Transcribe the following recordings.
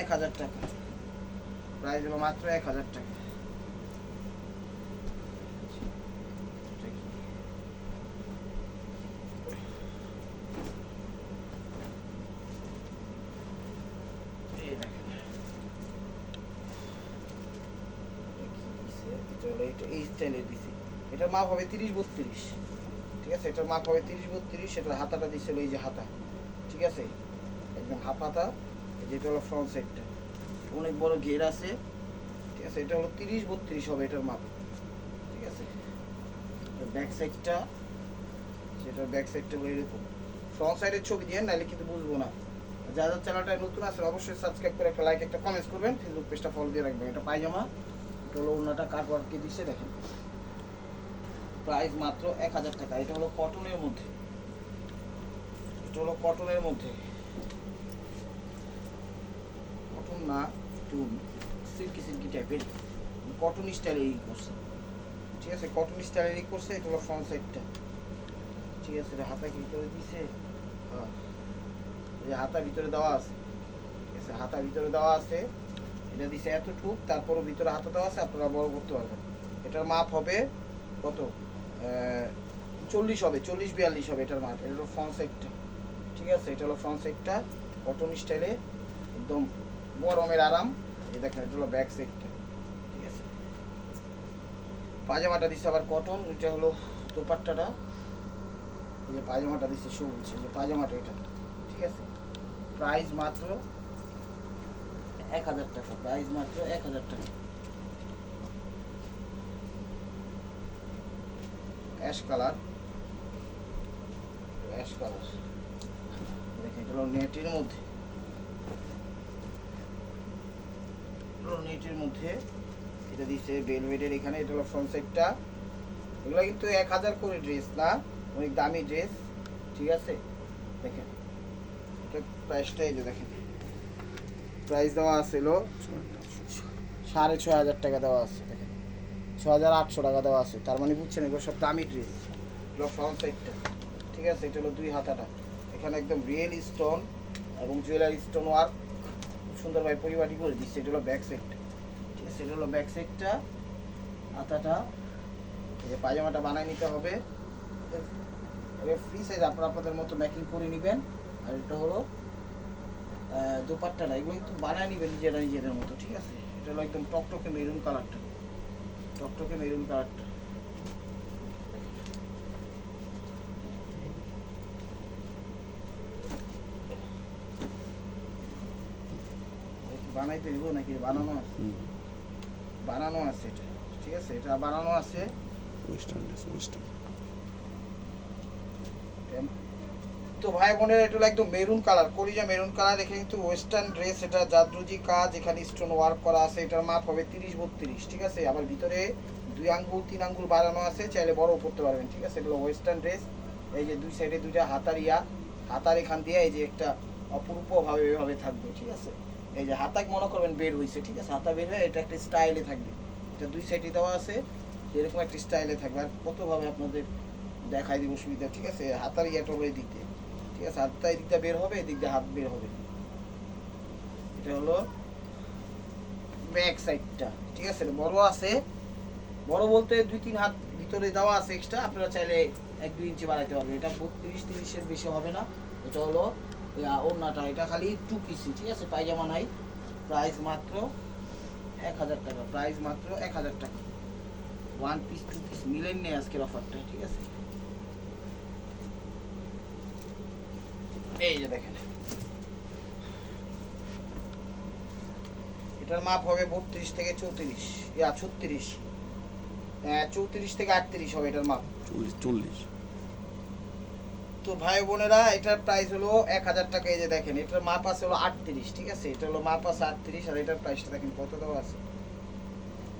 এক হাজার টাকা। প্রাইস হলো মাত্র এক হাজার টাকা। এই স্টাইলের দিছি। এটার মাপ হবে তিরিশ বত্রিশ। ঠিক আছে? এটার মাপ হবে তিরিশ বত্রিশ। সেটার হাতাটা দিছিল এই যে হাতা। ঠিক আছে? একদম হাফ হাতা। যেটা হলো ফ্রন্ট সাইডটা অনেক বড় ঘের আছে, ঠিক আছে? এটা হলো তিরিশ বত্রিশ হবে এটার মাপ, ঠিক আছে? ব্যাক সাইডটা সেটার ব্যাক সাইডটা হলো এরকম। ফ্রন্ট সাইডের ছবি দিয়ে নাহলে কিন্তু বুঝব না। যা যা চ্যানেলটা নতুন আছেন, অবশ্যই সাবস্ক্রাইব করে একটা লাইক একটা কমেন্টস করবেন। ফেসবুক পেজটা ফলো দিয়ে রাখবেন। এটা পায়জামা। এটা হলো কাট ওয়ার্কে দিচ্ছে, দেখেন। প্রাইস মাত্র এক হাজার টাকা। এটা হলো কটনের মধ্যে। এটা হলো কটনের মধ্যে কটন না একটু সিল্কি সিল্কি টাইপের কটন স্টাইলেরই করছে ঠিক আছে? কটন স্টাইলেরই করছে এটা হলো ফ্রন্ট সাইডটা ঠিক আছে? এটা হাতা করে দিছে হ্যাঁ এই হাতা ভিতরে দেওয়া আছে। ঠিক আছে? হাতা ভিতরে দেওয়া আছে, এটা দিছে এতটুক, তারপরও ভিতরে হাতা দেওয়া আছে, আপনারা বড় করতে পারবেন। এটার মাপ হবে কত? চল্লিশ হবে, চল্লিশ বিয়াল্লিশ হবে এটার মাপ। এটা হলো ফ্রন্ট সাইডটা ঠিক আছে? এটা হলো ফ্রন্ট সাইডটা কটন স্টাইলে একদম গরমের আরাম এই দেখেন, এটা হলো ব্যাক সাইডটা ঠিক আছে? পাজামাটা দিচ্ছে আবার কটন এটা হলো দোপাট্টাটা। এই যে পাজামাটা দিচ্ছে সবুজ, এই যে পাজামাটা এটা। ঠিক আছে? প্রাইস মাত্র এক হাজার টাকা প্রাইস মাত্র এক হাজার টাকা। অ্যাশ কালার অ্যাশ কালার দেখেন, এটা হলো নেটের মধ্যে। হলো মধ্যে। এটা দিচ্ছে বেলভেটের এখানে এটা হলো ফ্রন্ট সাইডটা এগুলো কিন্তু এক হাজার করে ড্রেস না, অনেক দামি ড্রেস ঠিক আছে? দেখেন, এটা প্রাইসটা এই যে দেখেন। প্রাইস দেওয়া আছিল সাড়ে ছয় হাজার টাকা দেওয়া আছে, দেখেন। ছ হাজার আটশো টাকা দেওয়া আছে। তার মানে বুঝছেন এগুলো সব দামি ড্রেস এগুলো ফ্রন্ট সাইডটা ঠিক আছে? এটা হলো দুই হাতাটা। এখানে একদম রিয়েল স্টোন এবং জুয়েলারি স্টোন ওয়ার্ক সুন্দরভাবে পরিপাটি করে দিচ্ছে। এটা হলো ব্যাক সাইডটা ঠিক আছে, এটা হলো ব্যাক সাইডটা হাতাটা এই পায়জামাটা বানায় নিতে হবে। ফ্রি সাইজ আপনারা আপনাদের মতো মেকিং করে নেবেন। আর এটা হলো দোপাট্টাটা এগুলো কিন্তু বানায় নেবেন নিজেরা নিজেদের মতো, ঠিক আছে? এটা হলো একদম টকটকে মেরুন কালারটা টকটকে মেরুন কালারটা বানাইতে দিব নাকি বানানো আছে? বানানো আছে এটা। ঠিক আছে এটা বানানো আছে। ওয়েস্টার্ন ড্রেস ওয়েস্টার্ন তো ভাই বোনের এটা হলো একদম মেরুন কালার করি কলিজা মেরুন কালার এখানে কিন্তু ওয়েস্টার্ন ড্রেস এটা জাদ্রুজি কাজ এখানে স্টোন ওয়ার্ক করা আছে এটার মাপ হবে তিরিশ বত্রিশ ঠিক আছে? আবার ভিতরে দুই আঙ্গুল তিন আঙ্গুল বাড়ানো আছে চাইলে বড় করতে পারবেন ঠিক আছে? এগুলো ওয়েস্টার্ন ড্রেস এই যে দুই সাইডে দুইটা হাতার ইয়া হাতার এখান দিয়ে এই যে একটা অপরূপ ভাবে এভাবে থাকবে ঠিক আছে? এই যে হাতাক মনে করবেন বের হয়েছে ঠিক আছে? হাতা বের হয়ে এটা একটা স্টাইলে থাকবে। এটা দুই সাইডে দেওয়া আছে, এরকম একটা স্টাইলে থাকবে। আর কতভাবে আপনাদের দেখাই দিব সুবিধা, ঠিক আছে? হাতার ইয়াটা এই দিকে ঠিক আছে? হাতটা এই দিকটা বের হবে, এদিক দিয়ে হাত বের হবে। এটা হলো ব্যাক সাইডটা ঠিক আছে? বড় আছে। বড় বলতে দুই তিন হাত ভিতরে দেওয়া আছে এক্সট্রা আপনারা চাইলে এক দুই ইঞ্চি বাড়াইতে পারবেন। এটা বত্রিশ তিরিশের বেশি হবে না। এটা হলো ওড়নাটা, এটা খালি টু পিসি ঠিক আছে? পায়জামা নাই প্রাইস মাত্র এক হাজার টাকা প্রাইস মাত্র এক হাজার টাকা। ওয়ান পিস টু পিস মিলেন নেই আজকের অফারটা ঠিক আছে? এই যে দেখেন। এটার মাপ হবে বত্রিশ থেকে চৌত্রিশ। ইয়া, ছত্রিশ। হ্যাঁ চৌত্রিশ থেকে আটত্রিশ হবে এটার মাপ। চল্লিশ চল্লিশ। তো ভাই বোনেরা এটার প্রাইস হলো এক হাজার টাকা। এই যে দেখেন এটার মাপ আছে হলো আটত্রিশ ঠিক আছে? এটা হলো মাপ আছে আটত্রিশ আর এটার প্রাইসটা দেখেন কত দেওয়া আছে?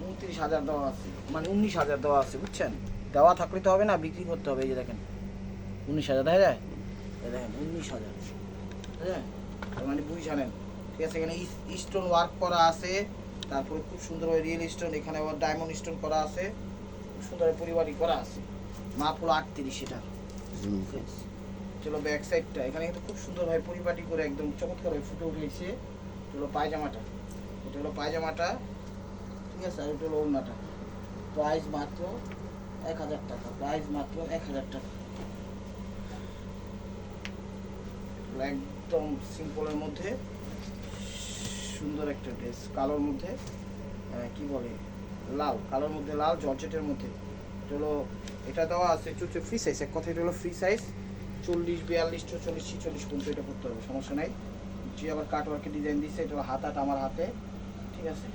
উনত্রিশ হাজার দেওয়া আছে। মানে উনিশ হাজার দেওয়া আছে বুঝছেন? দেওয়া থাকলে তো হবে না বিক্রি করতে হবে এই যে দেখেন। উনিশ হাজার দেখা যায় দেখেন উনিশ হাজার। হ্যাঁ মানে বুঝ জানেন। ঠিক আছে এখানে স্টোন ওয়ার্ক করা আছে। তারপরে খুব সুন্দরভাবে রিয়েল স্টোন এখানে আবার ডায়মন্ড স্টোন করা আছে। খুব সুন্দরভাবে পরিবারই করা আছে। মাপ হলো আটত্রিশ এটা চলো ব্যাক সাইডটা এখানে কিন্তু খুব সুন্দরভাবে পরিপাটি করে একদম চমৎকারভাবে ফুটে উঠেছে। হলো পায়জামাটা। এটা হলো পায়জামাটা। ঠিক আছে, আর এটা হলো ওড়নাটা। প্রাইস মাত্র এক হাজার টাকা। প্রাইস মাত্র এক হাজার টাকা। একদম সিম্পলের মধ্যে, সুন্দর একটা ড্রেস কালোর মধ্যে কি বলে? লাল। কালোর মধ্যে লাল, জর্জেটের মধ্যে। এটা হলো, এটা দেওয়া আছে চুচু ফ্রি সাইজ এক কথা এটা হলো ফ্রি সাইজ চল্লিশ, বিয়াল্লিশ চল্লিশ ছিচল্লিশ পর্যন্ত এটা করতে হবে, সমস্যা নাই। যে আবার কাট ওয়ার্কের ডিজাইন দিচ্ছে এটা হাতাটা আমার হাতে, ঠিক আছে?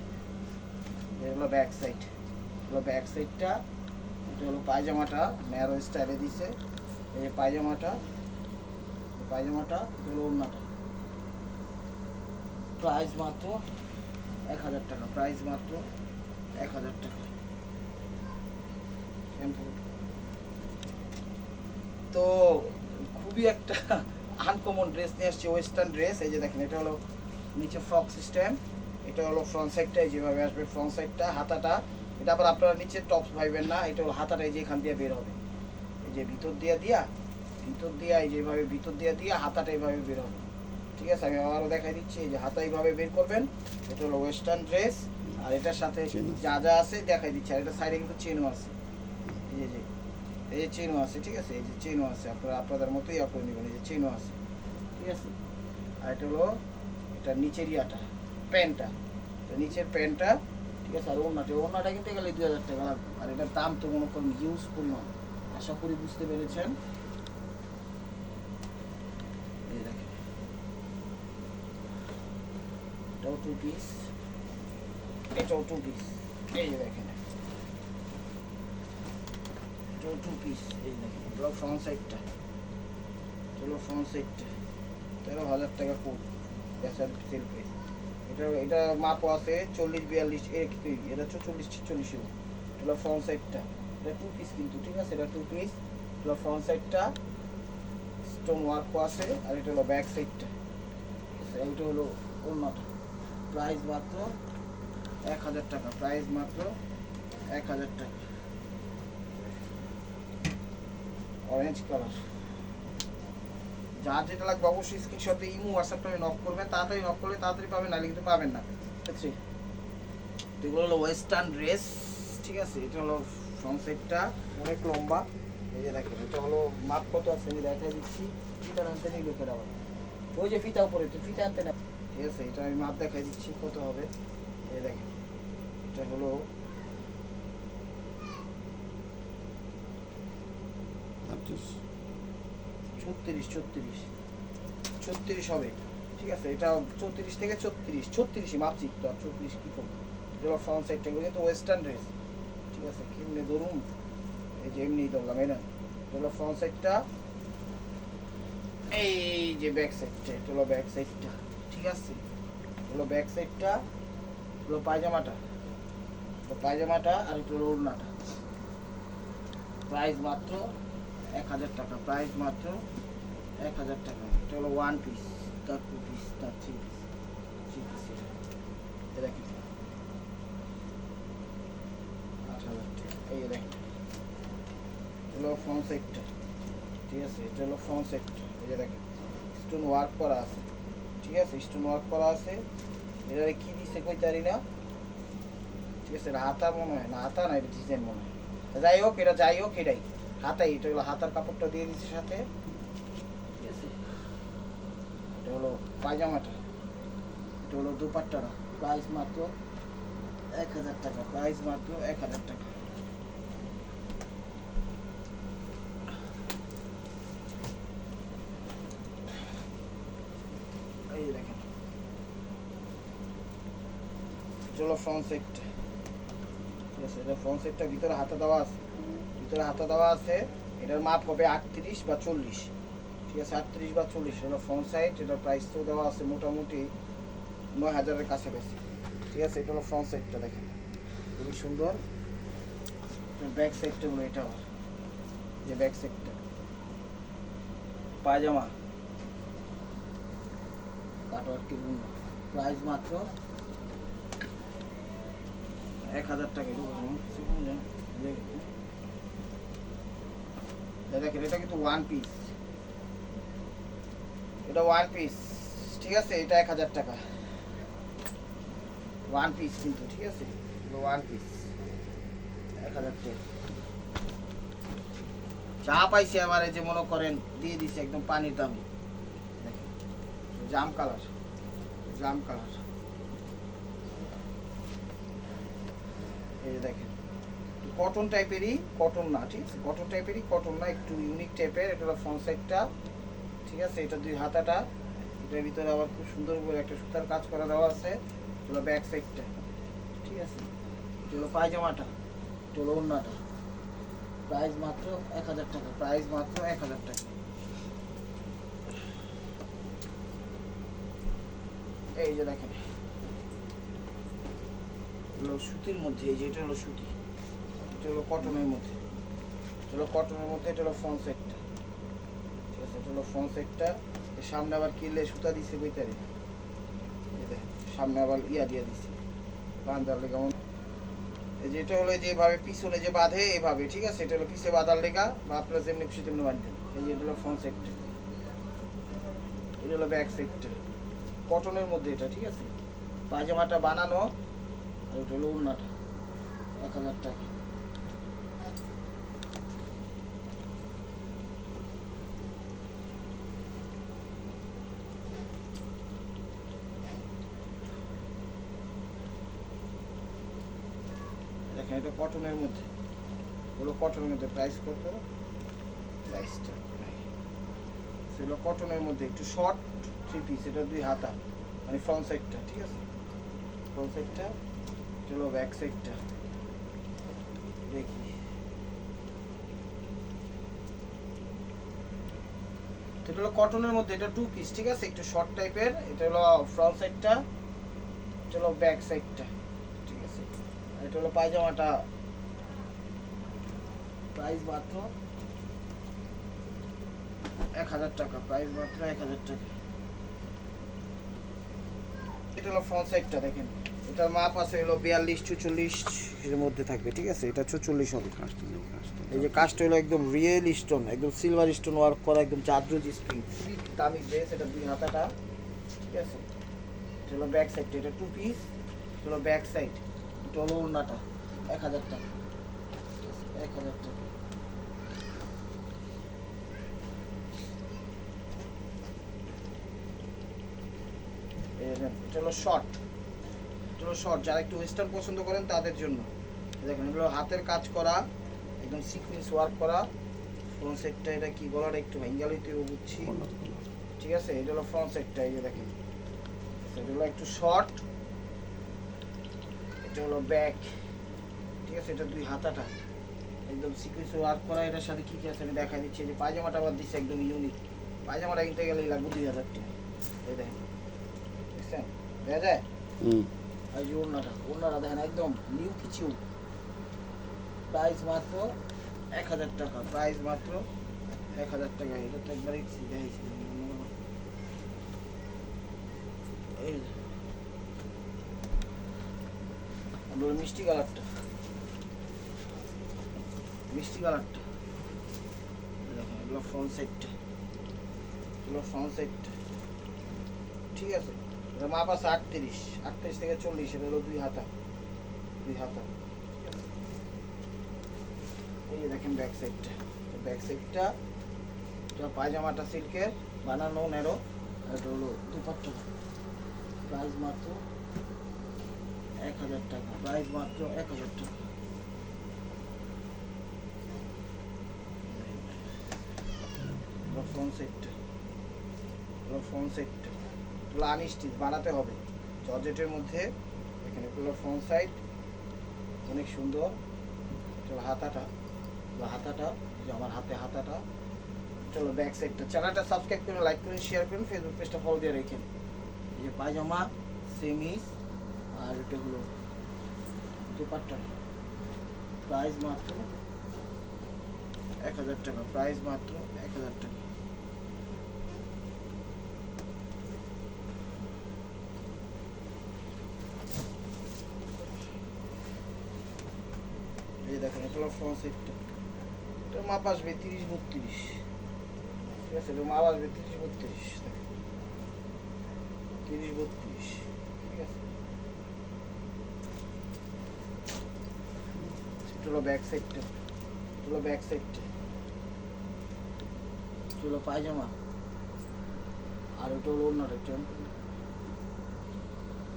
এটা হলো ব্যাক সাইড এগুলো ব্যাক সাইডটা এটা হলো পায়জামাটা ন্যারো স্টাইলে দিছে, এই পায়জামাটা পায়জামাটা হলো ওড়নাটা। প্রাইস মাত্র এক হাজার টাকা প্রাইস মাত্র এক হাজার টাকা। তো খুবই একটা আনকমন ড্রেস নিয়ে আসছে ওয়েস্টার্ন ড্রেস এই যে দেখেন এটা হলো নিচে ফ্রক সিস্টেম এটা হলো ফ্রন্ট সাইডটাই যেভাবে আসবে ফ্রন্ট সাইডটা হাতাটা। এটা আবার আপনারা নিচে টপস ভাইবেন না এটা হলো হাতাটা এই যে এখান দিয়ে বের হবে। এই যে ভিতর দিয়া দিয়া ভিতর দিয়া এই যেভাবে ভিতর দিয়া দিয়া হাতাটা এইভাবে বের হবে। ঠিক আছে আমি আবারও দেখাই দিচ্ছি এই যে হাতা এইভাবে বের করবেন। এটা হলো ওয়েস্টার্ন ড্রেস আর এটার সাথে যা যা আছে দেখাই দিচ্ছি আর এটা সাইডে কিন্তু চেনও আছে। এই যে চেনও আছে, ঠিক আছে? এই যে চেনও আছে, আপনারা, আপনাদের মতোই করে নেবেন, এই যে চেনও আছে, ঠিক আছে? আর এটা হলো, এটা নিচের ইয়াটা প্যান্টটা নিচের প্যান্টটা ঠিক আছে? আর ওড়নাটা ওড়নাটা কিনতে গেলে দুই হাজার টাকা লাগবে। আর এটার দাম তো মনে করেন ইউজফুল পরিমাণ আশা করি বুঝতে পেরেছেন। এটাও টু পিস এটাও টু পিস এই যে দেখেন। এটাও টু পিস এই এগুলো ফ্রন্ট সাইডটা চলো ফ্রন্ট সাইডটা তেরো হাজার টাকা ফুল বেচার সেল প্রাইস এটা এটা মাপও আছে চল্লিশ, বিয়াল্লিশ এর কি এটা হচ্ছে চল্লিশ, ছিচল্লিশ এটা ফ্রন্ট সাইডটা এটা টু পিস কিন্তু, ঠিক আছে? এটা টু পিস এটা ফ্রন্ট সাইডটা স্টোন ওয়ার্কও আছে, আর এটা হলো ব্যাক সাইডটা এইটা হলো অন্যটা প্রাইস মাত্র এক হাজার টাকা প্রাইস মাত্র এক হাজার টাকা। অরেঞ্জ কালার যার যেটা লাগবে অবশ্যই স্ক্রিনশটে ইমো হোয়াটসঅ্যাপটা নক করবেন তাড়াতাড়ি নক করলে তাড়াতাড়ি পাবেন নাহলে কিন্তু পাবেন না। ঠিক আছে এগুলো হলো ওয়েস্টার্ন ড্রেস ঠিক আছে? এটা হলো ফ্রন্ট সাইডটা অনেক লম্বা। এই যে দেখেন এটা হলো মাপ কত আছে আমি দেখাই দিচ্ছি। ফিতা আনতে নেই লোকের আবার। ওই যে ফিতা উপরে তো ফিতা আনতে না। ঠিক আছে এটা আমি মাপ দেখাই দিচ্ছি কত হবে। এই দেখেন এটা হলো আটত্রিশ ছত্রিশ ছত্রিশ। ছত্রিশ হবে। ঠিক আছে, এটা চৌত্রিশ থেকে ছত্রিশ। ছত্রিশই মাপছি তো, আর চৌত্রিশ কী করব? এটা ফ্রন্ট সাইডটা এগুলো কিন্তু ওয়েস্টার্ন ড্রেস ঠিক আছে কেমনি ধরুন, এই যে এমনি ধরলাম, এই না? এটা হলো ফ্রন্ট সাইডটা এই যে ব্যাক সাইডটা এটা হলো ব্যাক সাইডটা ঠিক আছে হলো ব্যাক সাইডটা হলো পায়জামাটা। পায়জামাটা আর এটা ওড়নাটা। প্রাইস মাত্র এক হাজার টাকা প্রাইস মাত্র এক হাজার টাকা। এটা হলো ওয়ান পিস তার টু পিস তার থ্রি পিস থ্রি পিস এটা দেখেন। হলো ফ্রন্ট ঠিক আছে? এটা ওয়ার্ক করা আছে, ঠিক আছে? ওয়ার্ক করা আছে। এটা কি দিছে কই ঠিক আছে মনে হয় না, হাতা না মনে হয়। যাই হোক, এটা যাই হোক, এটাই। হাতাই, এটা হলো হাতার কাপড়টা দিয়ে দিচ্ছে সাথে। এটা হলো পায়জামাটা। এটা হলো দুপাট্টাটা। প্রাইস মাত্র এক হাজার টাকা, প্রাইস মাত্র এক হাজার টাকা। চলো ফ্রন্ট সাইডটা ঠিক আছে, এটা ফ্রন্ট সাইডটা ভিতরে হাতে দেওয়া আছে। ভিতরে হাতে দেওয়া আছে, এটার মাপ হবে আটত্রিশ বা চল্লিশ। ঠিক আছে, আটত্রিশ বা চল্লিশ, এটা ফ্রন্ট সাইড এটার প্রাইস তো দেওয়া আছে মোটামুটি নয় হাজারের কাছাকাছি। ঠিক আছে, এটা হলো ফ্রন্ট সাইডটা দেখেন। খুবই সুন্দর। ব্যাক সাইডটা হলো এটা আবার, যে ব্যাক সাইডটা পায়জামা। কাটওয়ার্কের প্রাইস মাত্র এক হাজার টাকা এটা বলুন, কিছু বলুন, যে- এই দেখেন, এটা কিন্তু ওয়ান পিস এটা ওয়ান পিস ঠিক আছে? এটা এক হাজার টাকা। ওয়ান পিস কিন্তু, ঠিক আছে? ওয়ান পিস এক হাজার টাকা। চা পাইছে আবার যে মনে করেন, দিয়ে দিছে একদম পানির দামে। জাম কালার জাম কালার। এই দেখেন কটন টাইপেরই কটন না, ঠিক আছে? কটন টাইপেরই কটন না, একটু ইউনিক টাইপের এটা হলো ফ্রন্ট সাইডটা ঠিক আছে? এটা দুই হাতাটা, এটার ভিতরে আবার খুব সুন্দর করে একটা সুতার কাজ করা দেওয়া আছে, এটা ব্যাক সাইডটা ঠিক আছে? এটা হলো পায়জামাটা, এটা হলো ওড়নাটা প্রাইস মাত্র এক হাজার টাকা প্রাইস মাত্র এক হাজার টাকা। এই যে দেখেন সুতির মধ্যে, এই যে এটা হলো সুতি। এটা হলো কটনের মধ্যে। এটা হলো কটনের মধ্যে, এটা হলো ফ্রন্ট সেটটা ঠিক আছে, এটা হলো ফ্রন্ট সেটটা সামনে আবার কিলে সুতা দিছে বইতারে সামনে আবার ইয়া দিয়ে দিছে। বান্ধার লেগা মনে এই যে এটা হলো এই যে এভাবে পিছনে যে বাঁধে, এভাবে, ঠিক আছে? এটা হলো পিছে বাঁধার লেগা, বা আপনারা যেমনি খুশি তেমনি বাঁধবেন। এই যে এটা হলো ফ্রন্ট সেটটা এটা হলো ব্যাক সেটটা কটনের মধ্যে এটা, ঠিক আছে? পায়জামাটা বানানো, আর ওটা হলো উন্নাটা এক হাজার টাকা দেখেন এটা কটনের মধ্যে। হলো কটনের মধ্যে প্রাইস কত প্রাইসটা সেগুলো কটনের মধ্যে একটু শর্ট থ্রি পিস এটা দুই হাতা। মানে ফ্রন্ট সাইডটা ঠিক আছে? ফ্রন্ট সাইডটা চলো ব্যাক সাইডটা দেখি। এটা হলো কটনের মধ্যে, এটা টু পিস ঠিক আছে? একটু শর্ট টাইপের এটা হলো ফ্রন্ট সাইডটা হলো ব্যাক সাইডটা এটা হলো পায়জামাটা। প্রাইস মাত্র এক হাজার টাকা প্রাইস মাত্র এক হাজার টাকা। এটা হলো ফ্রন্ট সাইডটা দেখেন। এটার মাপ আছে হলো বিয়াল্লিশ, চুচল্লিশ এর মধ্যে থাকবে, ঠিক আছে? এটা চুচল্লিশ হবে। এই যে কাজটা হলো একদম রিয়েল স্টোন একদম সিলভার স্টোন ওয়ার্ক করা, একদম চাদ্রজ স্প্রিং দামি ড্রেস এটা দুই হাতাটা, ঠিক আছে? এটা হলো ব্যাক সাইড এটা টু পিস এটা হলো ব্যাক সাইড ওড়নাটা এক হাজার টাকা। এক হাজার টাকা। এটা হলো শর্ট এটা হলো শর্ট যারা একটু ওয়েস্টার্ন পছন্দ করেন তাদের জন্য। দেখেন এগুলো হাতের কাজ করা একদম সিকোয়েন্স ওয়ার্ক করা। ফ্রন্ট সেটটা এটা কি গলার একটু ভেঙ্গালি তুই বুঝছি ঠিক আছে? এটা হলো ফ্রন্ট সেটটা এই যে দেখেন। হলো একটু শর্ট এটা হলো ব্যাক ঠিক আছে এটা দুই হাতাটা। একদম সিকুয়েন্স ওয়ার্ক করা এটার সাথে কি কি আছে আমি দেখা দিচ্ছি। যে পায়জামাটা আবার দিচ্ছে একদম ইউনিক পায়জামাটা কিনতে গেলে লাগবে দুই হাজার টাকা। এই দেখেন। দেখছেন? দেখা যায়? আর যে ওড়নাটা ওড়নাটা দেখেন একদম নিউ কিছু। প্রাইস মাত্র এক হাজার টাকা প্রাইস মাত্র এক হাজার টাকা। এটা তো একবারে দেখাইছি এই যে। মিষ্টি কালারটা। মিষ্টি কালারটা। এগুলো ফ্রন্ট সাইডটা এগুলো ফ্রন্ট সাইডটা ঠিক আছে? এটা মাপ আছে আটত্রিশ। আটত্রিশ থেকে চল্লিশ, এটা হলো দুই হাতা। দুই হাতা। এই দেখেন ব্যাক সাইডটা ব্যাক সাইডটা এটা পায়জামাটা সিল্কের বানানো নেরো এটা হলো দুপাট্টা। প্রাইস মাত্র এক হাজার টাকা প্রাইস মাত্র এক হাজার টাকা। ফ্রন্ট সাইডটা ফ্রন্ট সাইডটা এগুলো আনস্টিচ বানাতে হবে। জর্জেটের মধ্যে এখানে এগুলো ফ্রন্ট সাইড অনেক সুন্দর। চলো হাতাটা হাতাটা যে আমার হাতে হাতাটা। চলো ব্যাক সাইডটা চ্যানেলটা সাবস্ক্রাইব করুন লাইক করুন শেয়ার করুন ফেসবুক পেজটা ফলো দিয়ে এই যে পায়জামা সেমিস আর এটা হলো দুপাট্টা। প্রাইস মাত্র এক হাজার টাকা। প্রাইস মাত্র এক হাজার টাকা। এই দেখেন, এটা ফ্রন্ট সাইডটা এটা মাপ আসবে তিরিশ বত্রিশ। ঠিক আছে মাপ আসবে তিরিশ বত্রিশ। তিরিশ বত্রিশ ঠিক আছে হলো ব্যাক সাইডটা হলো ব্যাক সাইডটা হলো পায়জামা। আর ওটা হলো ওড়নাটা একটু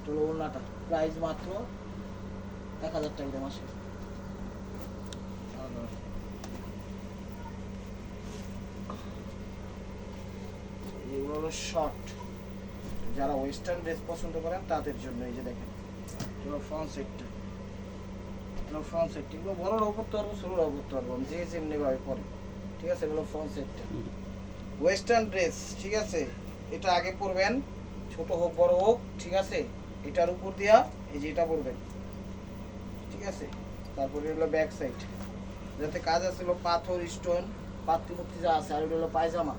হলো ওড়নাটা। প্রাইস মাত্র এক হাজার টাকা দাম আসে এগুলো হলো শর্ট যারা ওয়েস্টার্ন ড্রেস পছন্দ করেন তাদের জন্য এই যে দেখেন। এগুলো ফ্রন্ট সেটটা এগুলো ফ্রন্ট সেট এগুলো বড়রাও পড়তে পারব ছোটরাও পড়তে পারব যে যেমনি ভাবে পরে। ঠিক আছে এগুলো ফ্রন্ট সেটটা ওয়েস্টার্ন ড্রেস ঠিক আছে? এটা আগে পরবেন ছোট হোক বড় হোক ঠিক আছে? এটার উপর দিয়া এই যে এটা পরবেন। ঠিক আছে? তারপরে হলো ব্যাক সাইড যাতে কাজ আছে হলো পাথর স্টোন পাত্তি মুক্তি যা আছে আর হলো পায়জামা।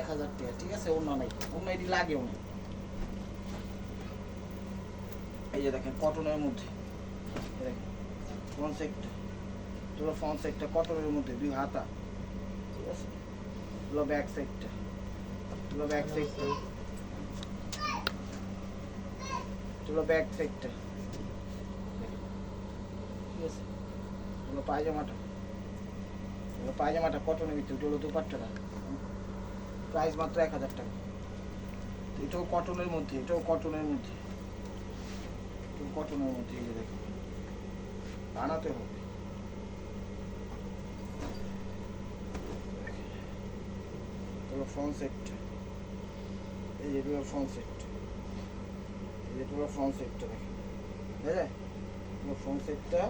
এক হাজার টাকা ঠিক আছে? অন্য নাই। অন্য এটি লাগেও না। এই যে দেখেন কটনের মধ্যে। দেখেন। ফ্রন্ট সাইডটা। হলো ফ্রন্ট সাইডটা, কটনের মধ্যে, দুই হাতা। ঠিক আছে? হলো ব্যাক সাইডটা। হলো ব্যাক সাইডটা। হলো ব্যাক সাইডটা। ঠিক আছে? হলো পায়জামাটা। হলো পায়জামাটা কটনের ভিতরে হলো দুপাট্টাটা প্রাইস মাত্র এক হাজার টাকা। এটাও কটনের মধ্যে, এটাও কটনের মধ্যে। কটনের মধ্যে, এই দেখো। বানাতে হবে। ফ্রন্ট সেটটা এই ফ্রন্ট সেট এই ফ্রন্ট সেটটা যায় হলো ফ্রন্ট সেটটা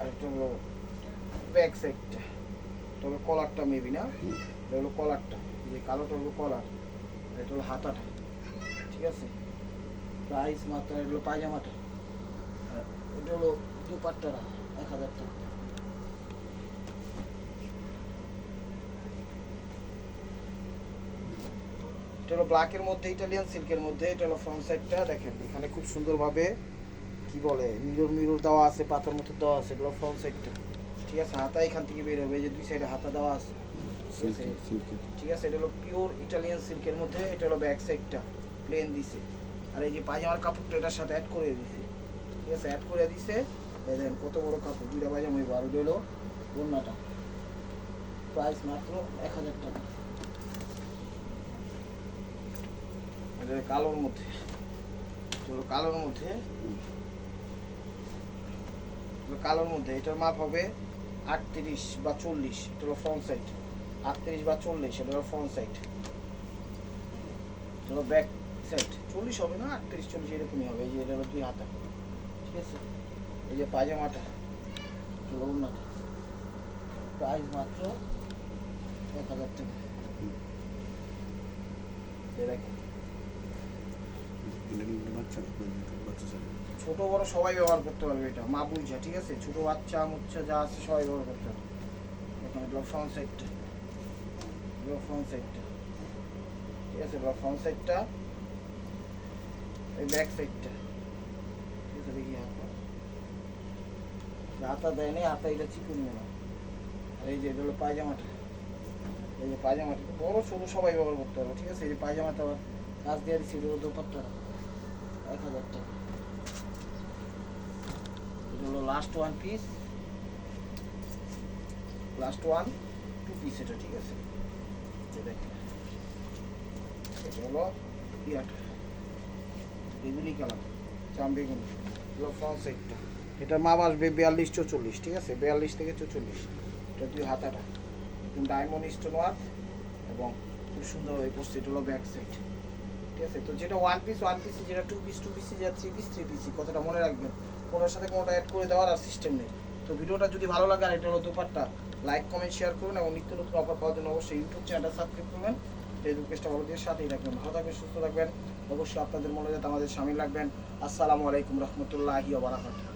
আর হলো ব্যাক সাইডটা এটা কলারটা মেবি না? এটা হলো কলারটা যে কালোটা হলো কলার এটা হলো হাতাটা। ঠিক আছে? প্রাইস মাত্র এটা হলো পায়জামাটা। এটা হলো দুপাট্টারা এক হাজার টাকা। এটা হলো ব্ল্যাকের মধ্যে ইটালিয়ান সিল্কের মধ্যে এটা হলো ফ্রন্ট সাইডটা দেখেন এখানে খুব সুন্দরভাবে কি বলে মিরর মিরর দেওয়া আছে পাথর মতো দেওয়া আছে এগুলো ফ্রন্ট সাইডটা ঠিক আছে হাতা এখান থেকে বের হবে যে দুই সাইডে হাতা দেওয়া আছে। ঠিক আছে? এটা হলো পিওর ইটালিয়ান সিল্কের মধ্যে এটা হলো ব্যাক সাইডটা প্লেন দিছে। আর এই যে পায়জামার কাপড়টা এটার সাথে অ্যাড করে দিছে। ঠিক আছে অ্যাড করে দিছে। এই দেখেন কত বড় কাপড়, দুইটা পায়জামা আর ওটা হলো ওড়নাটা। প্রাইস মাত্র এক হাজার টাকা। এটা কালোর মধ্যে। এটা কালোর মধ্যে। কালোর মধ্যে। এটার মাপ হবে আটত্রিশ বা চল্লিশ। এটা হলো ফ্রন্ট সাইড আটত্রিশ বা চল্লিশ, এটা হলো ফ্রন্ট সাইড ব্যাক সাইড চল্লিশ হবে না? আটত্রিশ, চল্লিশ এরকমই হবে। এই যে এটা হলো দুই হাতা। ঠিক আছে এই যে হলো প্রাইস মাত্র এক হাজার টাকা। ছোট, বড় সবাই ব্যবহার করতে পারবে এটা। মা বুঝা ঠিক আছে? ছোট বাচ্চা মুচ্চা যা আছে সবাই ব্যবহার করতে পারবে। দেখুন এটা ফ্রন্ট সাইডটা এটা ফ্রন্ট সাইডটা ঠিক আছে? ব্লক ফ্রন্ট সাইডটা এই ব্যাক সাইডটা আছে দেখি হাতটা হাতা দেয় নেই হাতা এটা চিকুন না আর এই যে এটা হলো পায়জামাটা এই যে পায়জামাটা বড় ছোট সবাই ব্যবহার করতে পারবে ঠিক আছে এই যে পায়জামাটা আবার কাজ দিয়ে দিচ্ছি এটা হলো দোপাট্টা এক হাজার টাকা এটা হলো last one piece last one two piece এটা ঠিক আছে এটা হলো ইয়াটা বেগুনি কালার চাম বেগুনি ফ্রন্ট সাইডটা এটার মাপ আসবে বিয়াল্লিশ চৌচল্লিশ, ঠিক আছে? বিয়াল্লিশ থেকে চৌচল্লিশ। এটা দুই হাতাটা। ডায়মন্ড স্টোন ওয়ার্ক এবং খুব সুন্দরভাবে করছে এটা হলো ব্যাক সাইড ঠিক আছে? তো যেটা ওয়ান পিস ওয়ান পিস যেটা টু পিস টু পিস যা থ্রি পিস থ্রি পিস কথাটা মনে রাখবেন। কোনোর সাথে কোনোটা অ্যাড করে দেওয়ার আর সিস্টেম নেই। তো ভিডিওটা যদি ভালো লাগে, আর এটা হলো দুপারটা লাইক কমেন্ট শেয়ার করুন এবং নিত্য নতুন অফার পাওয়ার জন্য অবশ্যই ইউটিউব চ্যানেলটা সাবস্ক্রাইব করবেন। ফেসবুক পেজটা ভালো দিয়ে সাথেই রাখবেন ভালো থাকবেন, সুস্থ থাকবেন। অবশ্যই আপনাদের মনে যাতে আমাদের সামিল রাখবেন। আসসালামু আলাইকুম রহমতুল্লাহি ওয়া বারাকাতুহু।